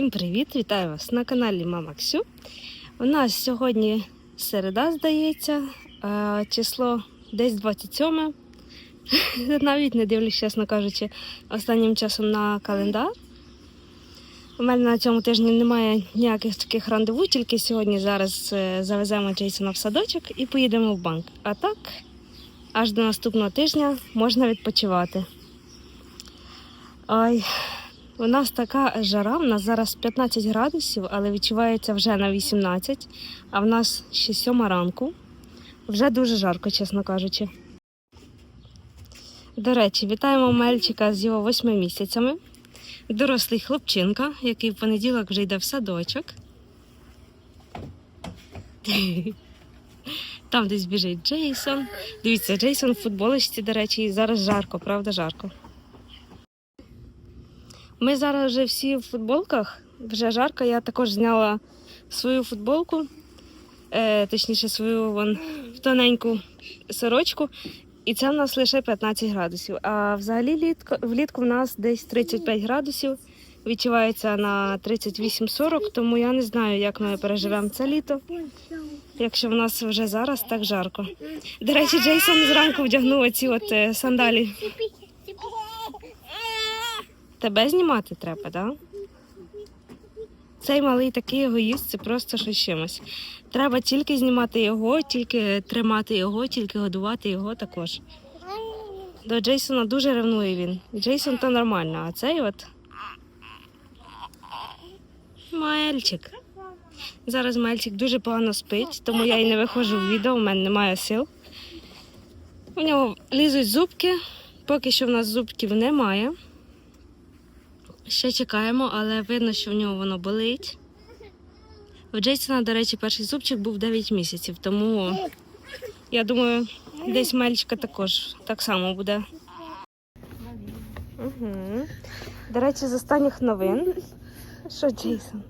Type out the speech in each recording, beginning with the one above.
Всім привіт! Вітаю вас на каналі Мама Ксю. У нас сьогодні середа, здається, число десь 27. Навіть не дивлюсь, чесно кажучи, останнім часом на календар. У мене на цьому тижні немає ніяких таких рандеву, тільки сьогодні зараз е, завеземо Джейсона в садочок і поїдемо в банк. А так, аж до наступного тижня можна відпочивати. Ой, у нас така жара, у нас зараз 15 градусів, але відчувається вже на 18, а в нас ще 7 ранку. Вже дуже жарко, чесно кажучи. До речі, вітаємо Мельчика з його 8 місяцями. Дорослий хлопчинка, який в понеділок вже йде в садочок. Там десь біжить Джейсон. Дивіться, Джейсон в футболочці, до речі, і зараз жарко, правда, жарко. Ми зараз вже всі в футболках, вже жарко. Я також зняла свою футболку, е, точніше, свою вон, тоненьку сорочку. І це в нас лише 15 градусів. А взагалі літко, влітку в нас десь 35 градусів. Відчувається на 38-40, тому я не знаю, як ми переживемо це літо, якщо в нас вже зараз так жарко. До речі, Джейсон зранку вдягнув оці от е, сандалі. Тебе знімати треба, так? Да? Цей малий такий егоїст, це просто щось чимось. Треба тільки знімати його, тільки тримати його, тільки годувати його також. До Джейсона дуже ревнує він. Джейсон то нормально, а цей от. Мальчик. Зараз мальчик дуже погано спить, тому я і не виходжу в відео, у мене немає сил. У нього лізуть зубки, поки що в нас зубків немає. Ще чекаємо, але видно, що в нього воно болить. У Джейсона, до речі, перший зубчик був 9 місяців, тому я думаю, десь мальчика також так само буде. Угу. До речі, з останніх новин. Що, Джейсон?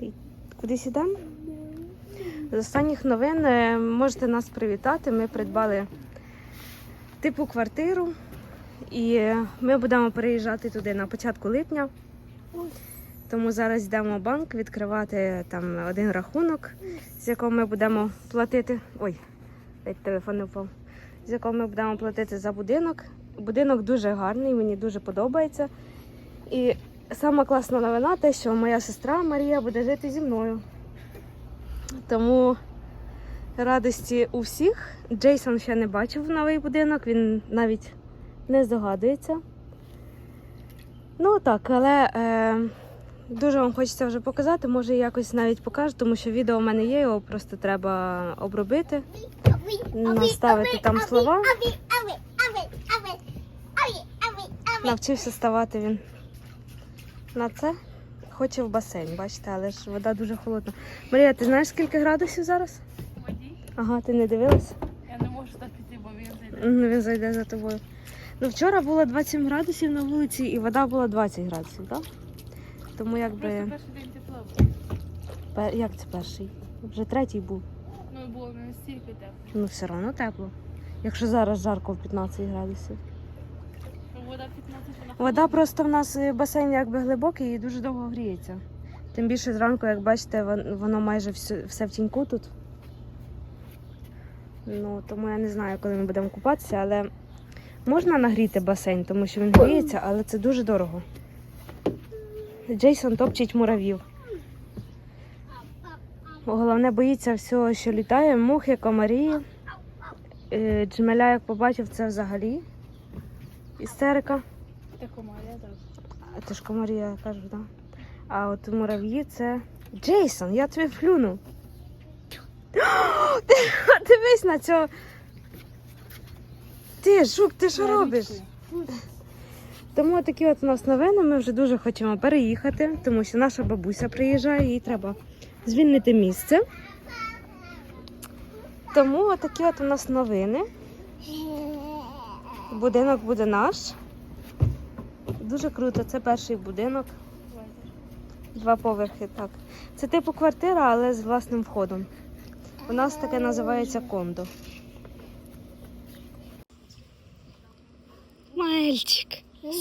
Ти Кудись ідемо? З останніх новин е, можете нас привітати. Ми придбали типу квартиру. І ми будемо переїжджати туди на початку липня. Тому зараз йдемо в банк відкривати там один рахунок, з якого ми будемо платити. Ой, телефон не впав. З якого ми будемо платити за будинок. Будинок дуже гарний, мені дуже подобається. І сама класна новина те, що моя сестра Марія буде жити зі мною. Тому радості у всіх. Джейсон ще не бачив новий будинок, він навіть не здогадується. Ну так, але е, дуже вам хочеться вже показати, може якось навіть покажу, тому що відео в мене є, його просто треба обробити, наставити там слова. Навчився ставати він на це. Хоче в басейн, бачите, але ж вода дуже холодна. Марія, ти знаєш скільки градусів зараз? Воді. Ага, ти не дивилась? Я не можу так піти, бо він зайде. Він зайде за тобою. Ну, вчора було 27 градусів на вулиці і вода була 20 градусів, так? Тому якби. Просто перший день тепло було. пе- Як це перший? Вже третій був. Ну було не настільки тепло. Ну все одно тепло. Якщо зараз жарко в 15 градусів. Ну, вода 15 вона Вода просто в нас е, басейн якби глибокий і дуже довго гріється. Тим більше зранку, як бачите, вон- воно майже все, все в тіньку тут. Ну, тому я не знаю, коли ми будемо купатися, але можна нагріти басейн, тому що він гріється, але це дуже дорого. Джейсон топчить муравів. Головне боїться всього, що літає, мухи, комарі. Е, Джмеля, як побачив, це взагалі істерика. Та комарія, так. Це ж комарі, я кажу, так. А от мурав'ї це. Джейсон, я тобі плюну. Дивись на цього. Ти, жук, ти що робиш? Тому такі от у нас новини. Ми вже дуже хочемо переїхати, тому що наша бабуся приїжджає, їй треба звільнити місце. Тому такі от у нас новини. Будинок буде наш. Дуже круто. Це перший будинок. Два поверхи, так. Це типу квартира, але з власним входом. У нас таке називається кондо. Мальчик,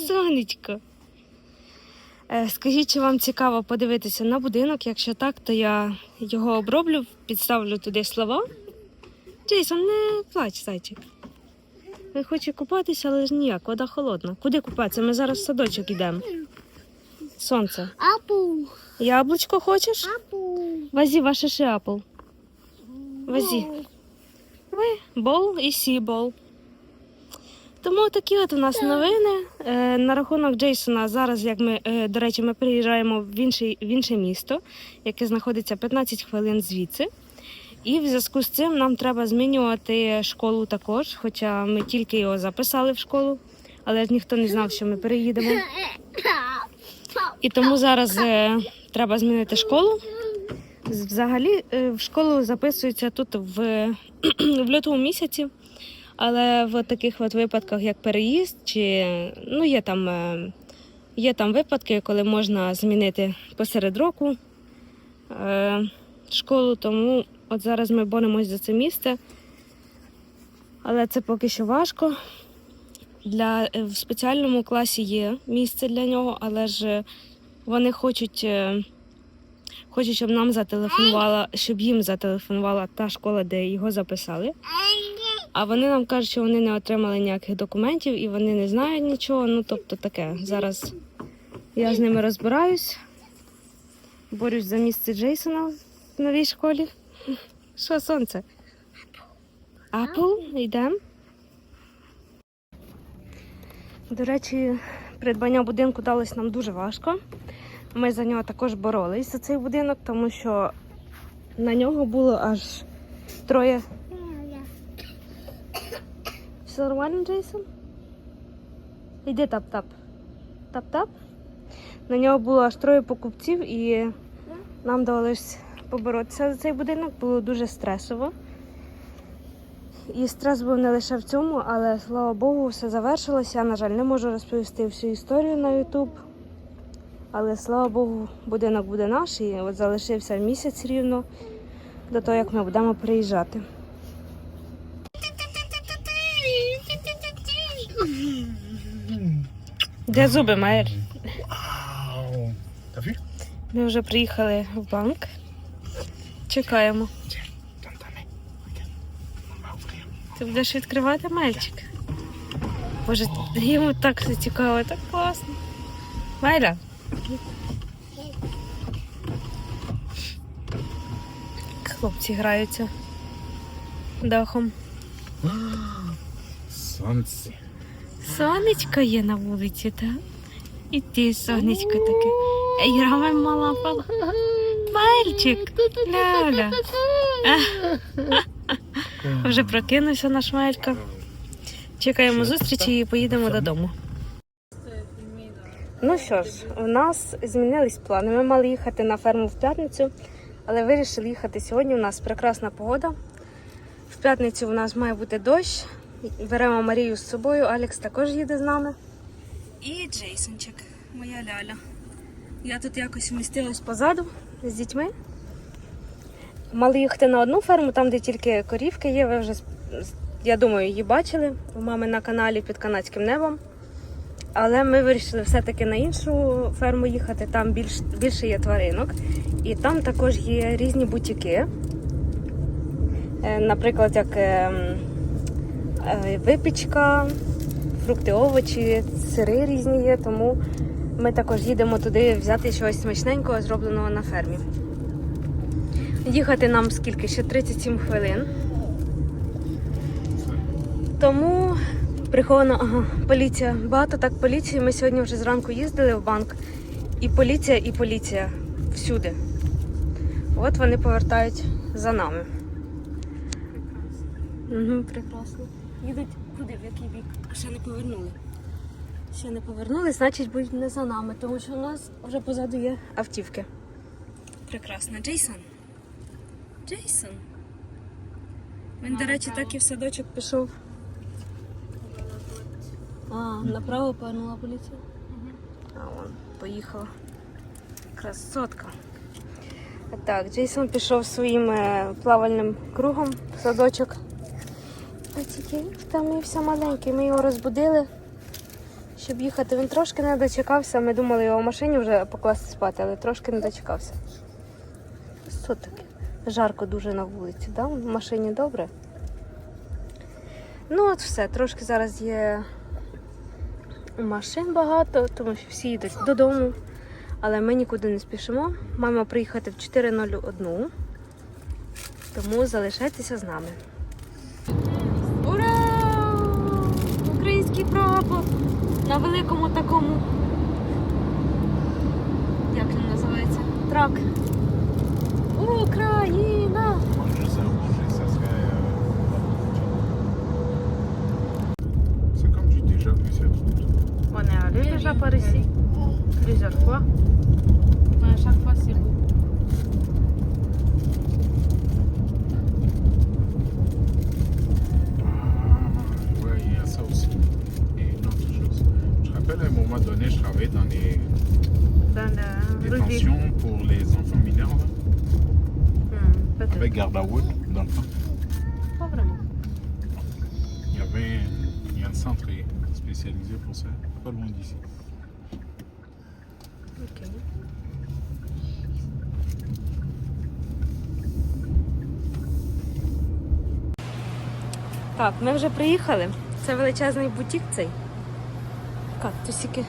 сонечко. Е, Скажіть, чи вам цікаво подивитися на будинок? Якщо так, то я його оброблю, підставлю туди слова. Джейсон, не плач, зайчик. Він хоче купатися, але ж ніяк, вода холодна. Куди купатися? Ми зараз в садочок йдемо. Сонце. Апу. Яблучко хочеш? Апу. Вазі ваше ще апл. Вазі. Ви бол і сі бол. Тому такі от у нас новини. Е, на рахунок Джейсона зараз, як ми, е, до речі, ми приїжджаємо в інше, в інше місто, яке знаходиться 15 хвилин звідси. І в зв'язку з цим нам треба змінювати школу також, хоча ми тільки його записали в школу, але ж ніхто не знав, що ми переїдемо. І тому зараз е, треба змінити школу. Взагалі е, в школу записуються тут в, в лютому місяці, але в таких от випадках, як переїзд, чи ну є там, е, є там випадки, коли можна змінити посеред року е, школу, тому от зараз ми боремось за це місце. Але це поки що важко. Для, е, в спеціальному класі є місце для нього, але ж вони хочуть. е, Хочу, щоб нам зателефонувала, щоб їм зателефонувала та школа, де його записали. А вони нам кажуть, що вони не отримали ніяких документів і вони не знають нічого. Ну, тобто таке. Зараз я з ними розбираюсь, борюсь за місце Джейсона в новій школі. Що сонце? Апл, йдемо. До речі, придбання будинку далось нам дуже важко. Ми за нього також боролись за цей будинок, тому що на нього було аж троє. Все нормально, Джейсон? Іди тап-тап. Тап-тап. На нього було аж троє покупців і нам довелось поборотися за цей будинок. Було дуже стресово. І стрес був не лише в цьому, але слава Богу, все завершилося. Я, на жаль, не можу розповісти всю історію на YouTube. Але слава Богу, будинок буде наш і от залишився місяць рівно до того, як ми будемо приїжджати. Де зуби, Майер? Wauw. Darf? Ми вже приїхали в банк. Чекаємо. Ти будеш відкривати мальчик. Боже, йому так все цікаво, так класно. Майля. Хлопці граються дахом. Sonst. Сонечко є на вулиці, так? І ти сонечко таке. Ей, граме мала пала. Мальчик, ляля. Вже прокинувся наш Мелька. Чекаємо зустрічі і поїдемо додому. Ну що ж, у нас змінились плани. Ми мали їхати на ферму в п'ятницю, але вирішили їхати сьогодні. У нас прекрасна погода. В п'ятницю у нас має бути дощ. Беремо Марію з собою, Алекс також їде з нами. І Джейсончик, моя ляля. Я тут якось вмістилась позаду з дітьми. Мали їхати на одну ферму, там, де тільки корівки є. Ви вже, я думаю, її бачили у мами на каналі під канадським небом. Але ми вирішили все-таки на іншу ферму їхати. Там більш, більше є тваринок. І там також є різні бутіки. Е, Наприклад, як ем, випічка, фрукти, овочі, сири різні є. Тому ми також їдемо туди взяти щось смачненького, зробленого на фермі. Їхати нам скільки? Ще 37 хвилин. Тому прихована ага, поліція. Багато так поліції. Ми сьогодні вже зранку їздили в банк. І поліція, і поліція всюди. От вони повертають за нами. Угу, прекрасно. Їдуть куди, в який бік? А ще не повернули. Ще не повернули, значить будуть не за нами, тому що у нас вже позаду є автівки. Прекрасно. Джейсон. Джейсон. Він, до речі, так і в садочок пішов. А, направо повернула поліція. А, вон, поїхала. Красотка. Так, Джейсон пішов своїм е, плавальним кругом в садочок. А тільки втомився маленький. Ми його розбудили, щоб їхати. Він трошки не дочекався. Ми думали його в машині вже покласти спати, але трошки не дочекався. Що таке? Жарко дуже на вулиці, да? В машині добре. Ну от все, трошки зараз є машин багато, тому що всі їдуть додому. Але ми нікуди не спішимо. Маємо приїхати в 4.01. Тому залишайтеся з нами. На великому такому. Як він називається? Трак. Україна! Euh. On est allé déjà par ici plusieurs fois. Mais à chaque fois, c'est beau. moment donné, je travaillais dans les Dans le rugby. détentions pour les enfants mineurs, là, Hmm, peut-être. avec Gardawood, dans le temps. Pas vraiment. Il y avait il y a un centre spécialisé pour ça, pas loin d'ici. Окей. Так, ми вже приїхали. Це величезний бутік цей. Кактусики.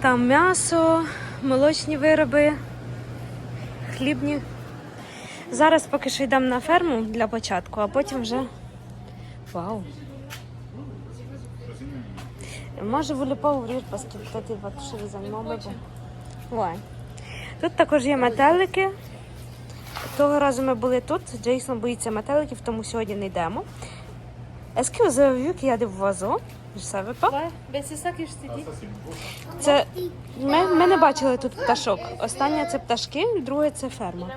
Там м'ясо, молочні вироби, хлібні. Зараз поки що йдемо на ферму для початку, а потім вже. Вау! Toucher les animaux, mais bon. Ouais. Тут також є метелики. Того разу ми були тут. Джейсон боїться метеликів, тому сьогодні не йдемо. Est-ce que vous avez je t'ai dit. Це ми, ми не бачили тут пташок. Останнє це пташки, друге це ферма.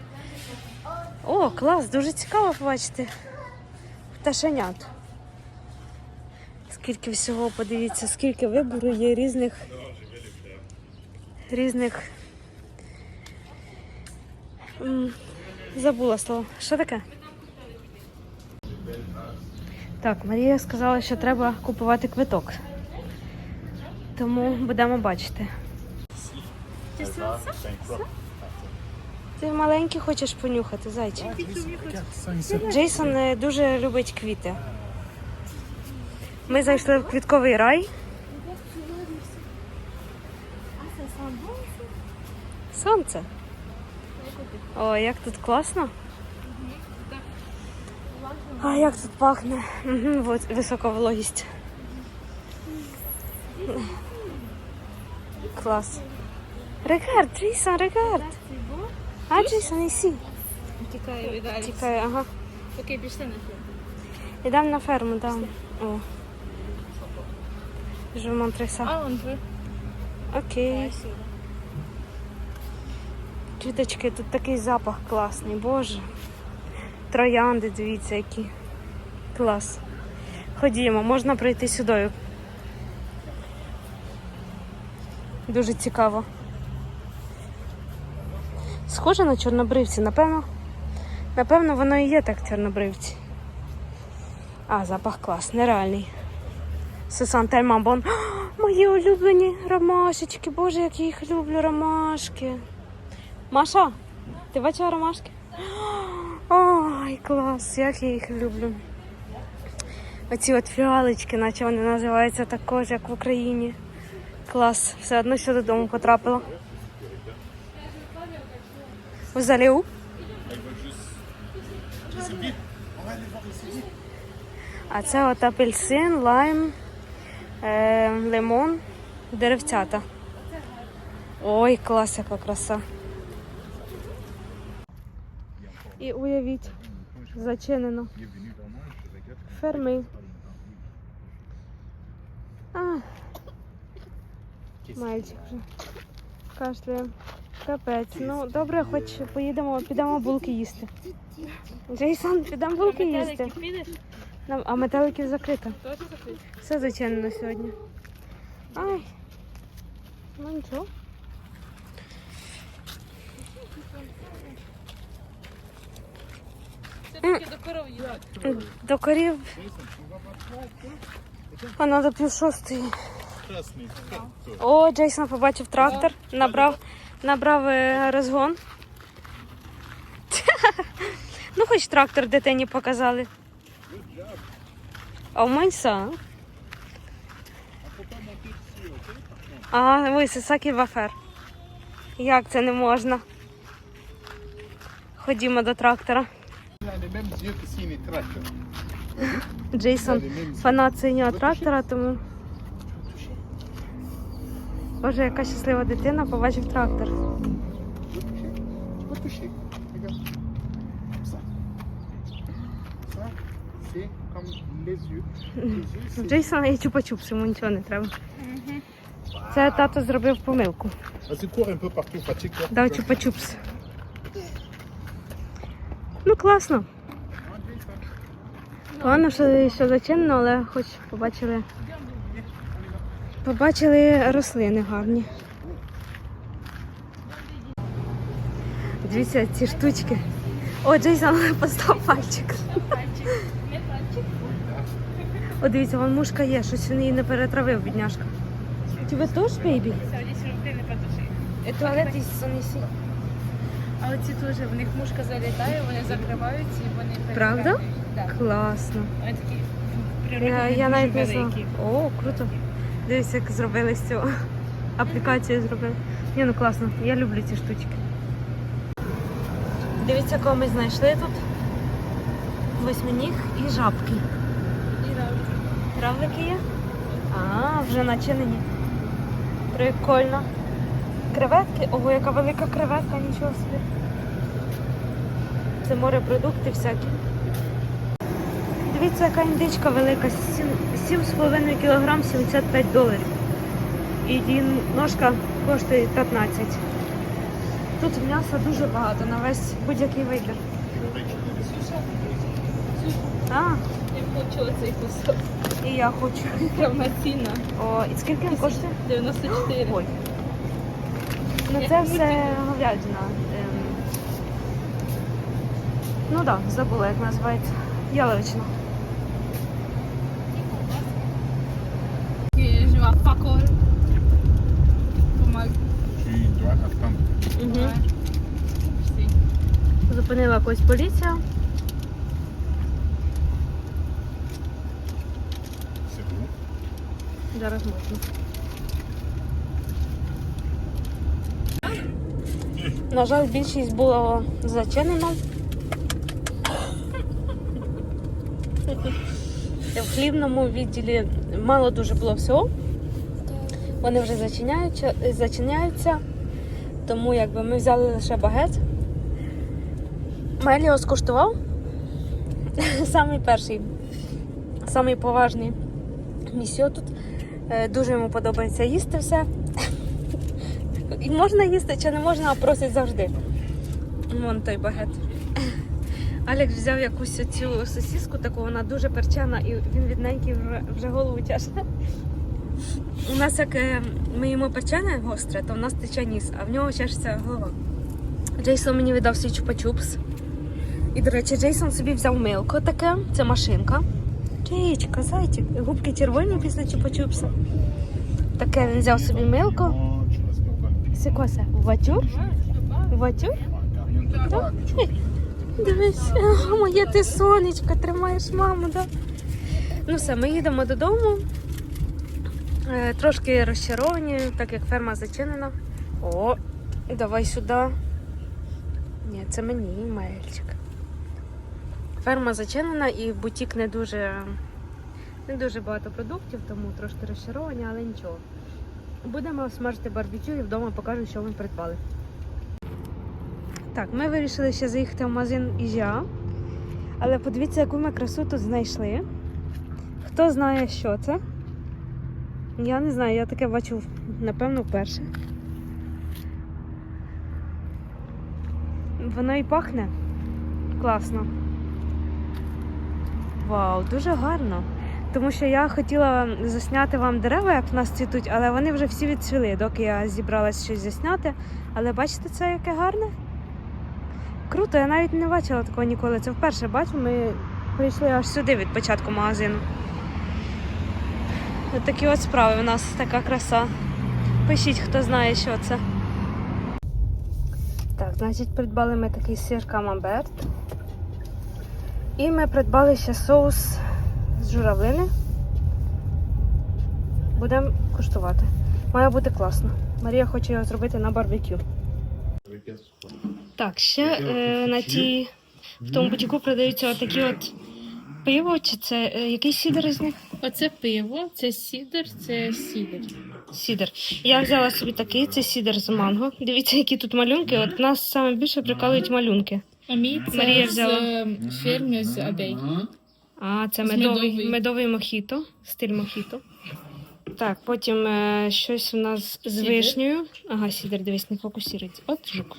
О, клас, дуже цікаво побачити. Пташенят. Скільки всього, подивіться, скільки вибору є різних. Різних. Забула слово. Що таке? Так, Марія сказала, що треба купувати квиток. Тому будемо бачити. Ти маленький хочеш понюхати, зайчик. Джейсон е, дуже любить квіти. Ми зайшли в квітковий рай. Сонце. О, як тут класно. А як тут пахне. Угу, от висока вологість. Клас. Регард, Джейсон, регард. А, Джейсон, іси. Тікає від. Тікає, ага. Окей, пішли на фільм. Йдемо на ферму, там. О. Je vous montrer ça. А, он ви. Окей. Квіточки, тут такий запах класний, боже. Троянди, дивіться, які. Клас. Ходімо, можна пройти сюди. Дуже цікаво. Схоже на чорнобривці, напевно. Напевно, воно і є так чорнобривці. А, запах клас, нереальний. Сесан тельман. Мої улюблені ромашечки. Боже, як я їх люблю, ромашки. Маша, ти бачила ромашки? Ой, клас, як я їх люблю. Оці от фіалочки, наче вони називаються також, як в Україні. Клас, все одно що додому потрапила. В залів. А це от апельсин, лайм, е, лимон, деревцята. Ой, клас, яка краса. І уявіть, зачинено. Ферми. А, мальчик вже кашляє. Капець. Ну, добре, хоч поїдемо, підемо булки їсти. Джейсон, підемо булки їсти. Нам- А метеликів закрито. Закрити? Все зачинено сьогодні. Ай. Ну нічого. До коров їдуть. До корів. А треба пів шостої. О, Джейсон побачив трактор, набрав, набрав е, розгон. ну, хоч трактор дитині показали. А у Маньса. А, ви Сасакі Вафер. Як це не можна? Ходімо до трактора. Les mêmes yeux que. Джейсон фанат синього трактора, тому. Боже, яка щаслива дитина побачив трактор. C'est... Джейсона є чупа-чупс, йому нічого не треба. Це тато зробив помилку. Дав чупа-чупс. Ну, класно. Погано, що, що зачинено, але хоч побачили. Побачили рослини гарні. Дивіться, ці штучки. О, Джейсон постав пальчик. О, дивіться, вон мушка є, щось він її не перетравив, бідняшка. Тебе теж, бейбі? Туалет із сонесі. А оці теж, в них мушка залітає, вони закриваються і вони Правда? перебігають. Так. Класно. Вони такі природні, Я, я дуже навіть не знала. великі. О, круто. Дивіться, як зробили з цього. Аплікацію зробили. Ні, ну класно. Я люблю ці штучки. Дивіться, кого ми знайшли тут. Восьминіг і жабки. І равлики. Травлики є? А, вже начинені. Прикольно. Креветки? Ого, яка велика креветка, нічого собі. Це морепродукти всякі. Дивіться, яка індичка велика. 7,5 кг 75 доларів. І її ножка коштує 15. Тут м'яса дуже багато на весь будь-який вибір. А, Я хочу оцей кусок. і я хочу. Прямо. О, і скільки він коштує? 94. Ой. Ну це все говядина. Ем. Ну так, да, забула, як називається. Яловичина. Attendre. Угу. Зупинила якось поліція. Зараз можна. На жаль, більшість було зачинено. В хлібному відділі мало дуже було всього. Вони вже зачиняються, зачиняються. Тому якби ми взяли лише багет. Меліо скуштував. Самий перший, самий поважний місьо тут. Е, Дуже йому подобається їсти все. І можна їсти чи не можна, а просить завжди. Вон той багет. Алекс взяв якусь цю сосіску, таку вона дуже перчена, і він від неї вже, голову тяже. У нас як е, ми їмо печене гостре, то в нас тече ніс, а в нього чешеться голова. Джейсон мені віддав свій чупа-чупс. І, до речі, Джейсон собі взяв милко таке, це машинка. Джеєчка, зайчик, губки червоні після чупа-чупса. Таке він взяв собі милко. Це косе? Ватюр? Ватюр? Да. Дивись, моє ти сонечко, тримаєш маму, да? Ну все, ми їдемо додому. Е, Трошки розчаровані, так як ферма зачинена. О, давай сюди. Ні, це мені, мальчик. Ферма зачинена і бутік не дуже, не дуже багато продуктів, тому трошки розчаровані, але нічого. Будемо смажити барбекю і вдома покажу, що ми придбали. Так, ми вирішили ще заїхати в магазин Іжа. Але подивіться, яку ми красу тут знайшли. Хто знає, що це? Я не знаю, я таке бачу, напевно, вперше. Воно і пахне класно. Вау, дуже гарно. Тому що я хотіла засняти вам дерева, як в нас цвітуть, але вони вже всі відцвіли, доки я зібралась щось засняти. Але бачите, це яке гарне? Круто, я навіть не бачила такого ніколи. Це вперше бачу. Ми прийшли аж сюди від початку магазину. Ось такі от справи. У нас така краса. Пишіть, хто знає, що це. Так, значить, придбали ми такий сир камамберт. І ми придбали ще соус з журавлини. Будемо куштувати. Має бути класно. Марія хоче його зробити на барбекю. Так, ще е, на тій, в тому бутіку продаються отакі от пиво, чи це е, який сідер із них? Оце пиво, це сідер, це сідер. Сідер. Я взяла собі такий, це сідер з манго. Дивіться, які тут малюнки. От нас саме більше прикалують малюнки. А мій це Марія з взяла. е, фірми з Абей. А, це медовий, медовий. медовий мохіто, стиль мохіто. Так, потім е, щось у нас з Сідер. вишнею. Ага, сідер, дивись, не фокусується. От жук.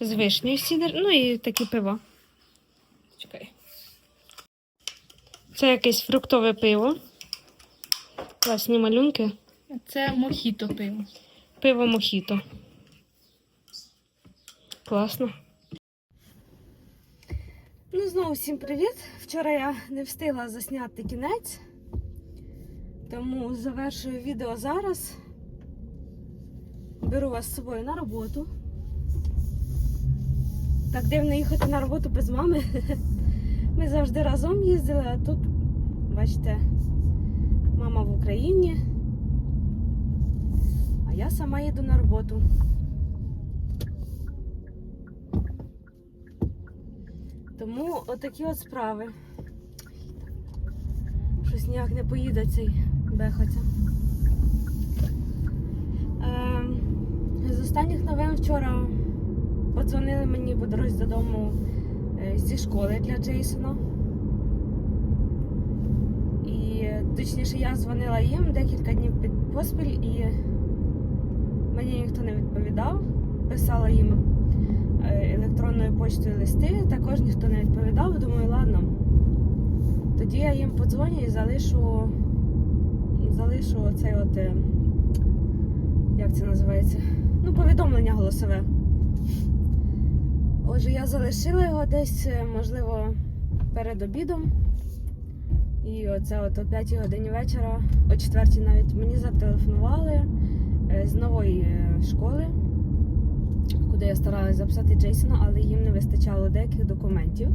З вишнею сідер, ну і такі пива. Чекай. Це якесь фруктове пиво. Класні малюнки. Це мохіто пиво. Пиво мохіто. Класно. Ну, знову всім привіт. Вчора я не встигла засняти кінець, тому завершую відео зараз. Беру вас з собою на роботу. Так дивно їхати на роботу без мами. Ми завжди разом їздили, а тут, бачите, мама в Україні. А я сама їду на роботу. Тому отакі от справи. Щось ніяк не поїде цей бехаця. Ем, з останніх новин вчора подзвонили мені по дорозі додому е, зі школи для Джейсона. І е, точніше я дзвонила їм декілька днів під поспіль і мені ніхто не відповідав. Писала їм е, електронною почтою листи, також ніхто не відповідав. Думаю, ладно. Тоді я їм подзвоню і залишу, залишу оцей от, е, як це називається? Ну, повідомлення голосове. Отже, я залишила його десь, е, можливо, перед обідом. І оце от о 5 годині вечора, о 4 навіть мені зателефонували е, з нової е, школи, куди я старалася записати Джейсона, але їм не вистачало деяких документів.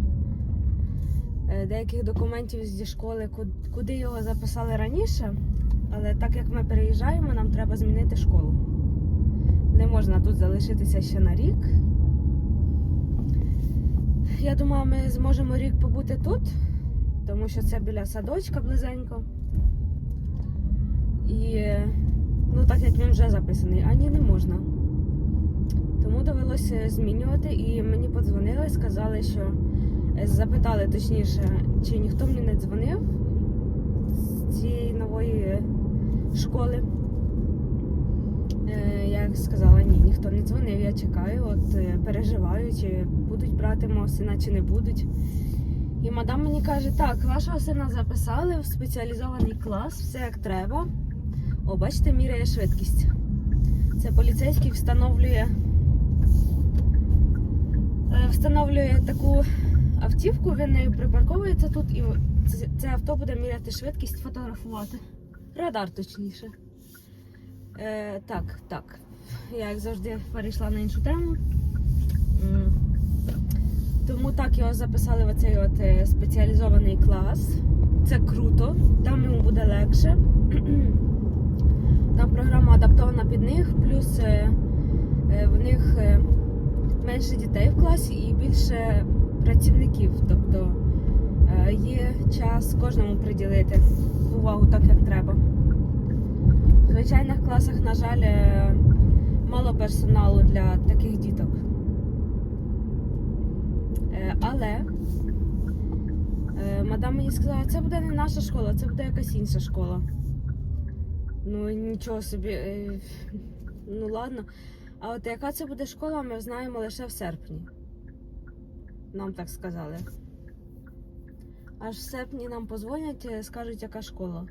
Е, Деяких документів зі школи, куди його записали раніше. Але так як ми переїжджаємо, нам треба змінити школу. Не можна тут залишитися ще на рік. Я думала, ми зможемо рік побути тут, тому що це біля садочка близенько. І ну так як він вже записаний, а ні, не можна. Тому довелося змінювати і мені подзвонили, сказали, що е, запитали точніше, чи ніхто мені не дзвонив з цієї нової школи. Е, Я сказала, ні, ніхто не дзвонив, я чекаю, от е, переживаю, чи будуть брати мого сина, чи не будуть. І мадам мені каже, так, вашого сина записали в спеціалізований клас, все як треба. О, бачите, міряє швидкість. Це поліцейський встановлює, встановлює таку автівку, він нею припарковується тут і це, авто буде міряти швидкість, фотографувати. Радар точніше. Е, так, так. Я як завжди перейшла на іншу тему. Тому так його записали в оцей от е, спеціалізований клас. Це круто, там йому буде легше. Там програма адаптована під них, плюс е, е, в них е, менше дітей в класі і більше працівників. Тобто е, є час кожному приділити увагу так, як треба. В звичайних класах, на жаль, е, мало персоналу для таких діток. Е, Але мадам мені сказала, це буде не наша школа, це буде якась інша школа. Ну нічого собі. Ну ладно. А от яка це буде школа, ми знаємо лише в серпні. Нам так сказали. Аж в серпні нам позвонять, е, скажуть, яка школа.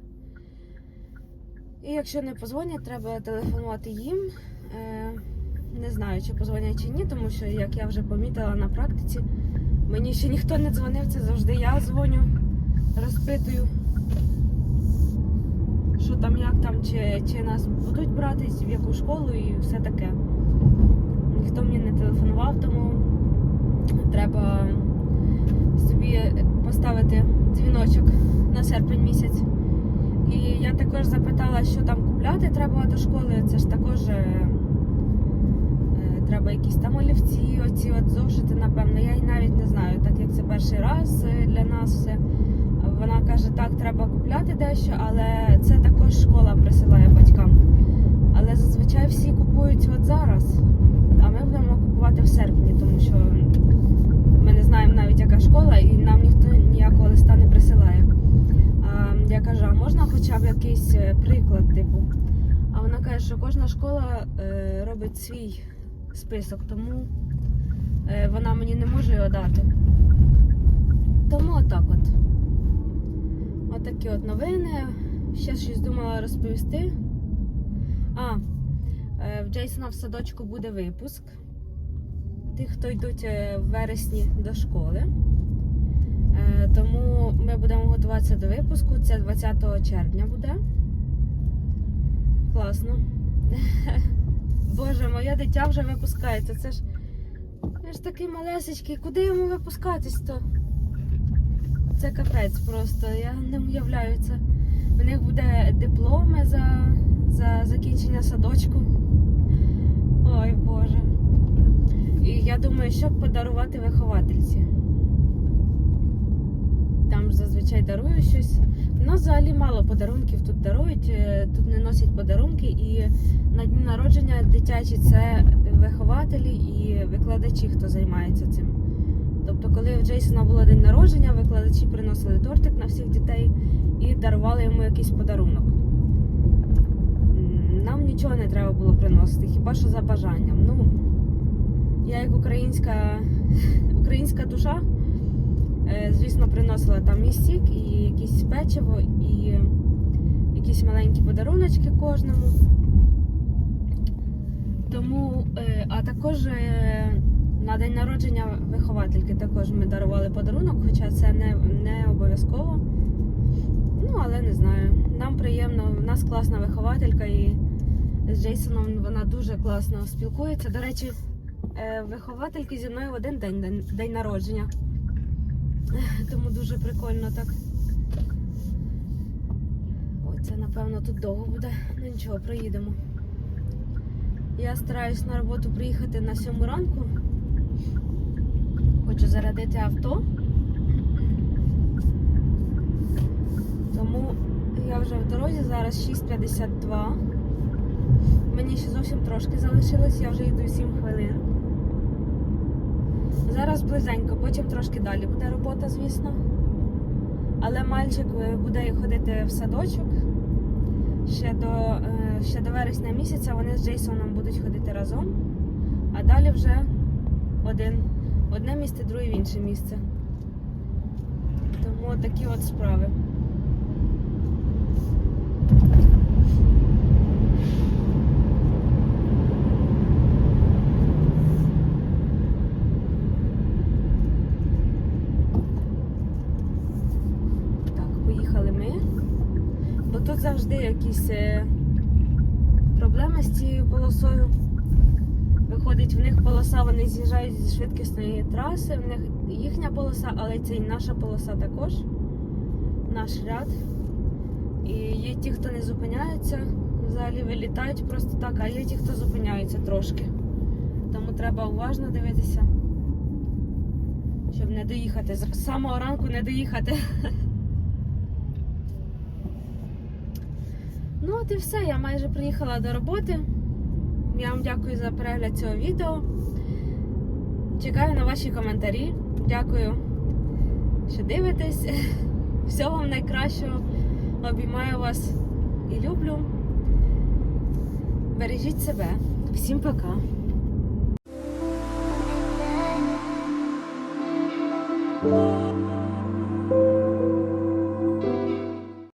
І якщо не позвонять, треба телефонувати їм. Е, Не знаю, чи позвонять чи ні, тому що, як я вже помітила на практиці, мені ще ніхто не дзвонив, це завжди я дзвоню, розпитую, що там, як там, чи, чи нас будуть брати, в яку школу і все таке. Телефонував, тому треба собі поставити дзвіночок на серпень місяць. І я також запитала, що там купляти треба до школи. Це ж також е, е, треба якісь там олівці, оці от зошити, напевно. Я й навіть не знаю, так як це перший раз е, для нас все. Вона каже, так, треба купляти дещо, але це також школа присилає батькам. Але зазвичай всі купують от зараз, будемо в серпні, тому що ми не знаємо навіть яка школа, і нам ніхто ніякого листа не присилає. А, я кажу, а можна хоча б якийсь е, приклад, типу. А вона каже, що кожна школа е, робить свій список, тому е, вона мені не може його дати. Тому отак от. Отакі от новини. Ще щось думала розповісти. А, в Джейсона в садочку буде випуск. Тих, хто йдуть е, в вересні до школи. Е, Тому ми будемо готуватися до випуску. Це 20 червня буде. Класно. Боже, моє дитя вже випускається. Це ж, він ж такий малесечкий. Куди йому випускатись то? Це капець просто. Я не уявляю це. У них буде дипломи за, за закінчення садочку. Ой Боже. І я думаю, що б подарувати виховательці. Там зазвичай дарують щось. У нас взагалі мало подарунків тут дарують, е, тут не носять подарунки, і на дні народження дитячі це вихователі і викладачі, хто займається цим. Тобто, коли в Джейсона було день народження, викладачі приносили тортик на всіх дітей і дарували йому якийсь подарунок. Нам нічого не треба було приносити, хіба що за бажанням. Ну, я як українська, українська душа, е, звісно, приносила там і сік, і якісь печиво, і якісь маленькі подаруночки кожному. Тому, е, а також е, на день народження виховательки також ми дарували подарунок, хоча це не, не обов'язково. Ну, але не знаю. Нам приємно, в нас класна вихователька і з Джейсоном вона дуже класно спілкується. До речі, виховательки зі мною в один день, день, день народження. Тому дуже прикольно так. Ой, це напевно тут довго буде. Ну нічого, проїдемо. Я стараюсь на роботу приїхати на сьому ранку. Хочу зарядити авто. Тому я вже в дорозі, зараз 6.52. Мені ще зовсім трошки залишилось, я вже йду 7 хвилин. Зараз близенько, потім трошки далі буде робота, звісно. Але мальчик е, буде ходити в садочок. Ще до, е, ще до вересня місяця вони з Джейсоном будуть ходити разом, а далі вже один одне місце, друге в інше місце. Тому такі от справи. Так, поїхали ми. Бо тут завжди якісь е, проблеми з цією полосою. Виходить, в них полоса, вони з'їжджають зі швидкісної траси, в них їхня полоса, але це і наша полоса також, наш ряд. І є ті, хто не зупиняється, взагалі вилітають просто так, а є ті, хто зупиняються трошки. Тому треба уважно дивитися, щоб не доїхати. З самого ранку не доїхати. Ну от і все, я майже приїхала до роботи. Я вам дякую за перегляд цього відео. Чекаю на ваші коментарі. Дякую, що дивитесь. Всього вам найкращого. Обіймаю вас і люблю. Бережіть себе. Всім пока.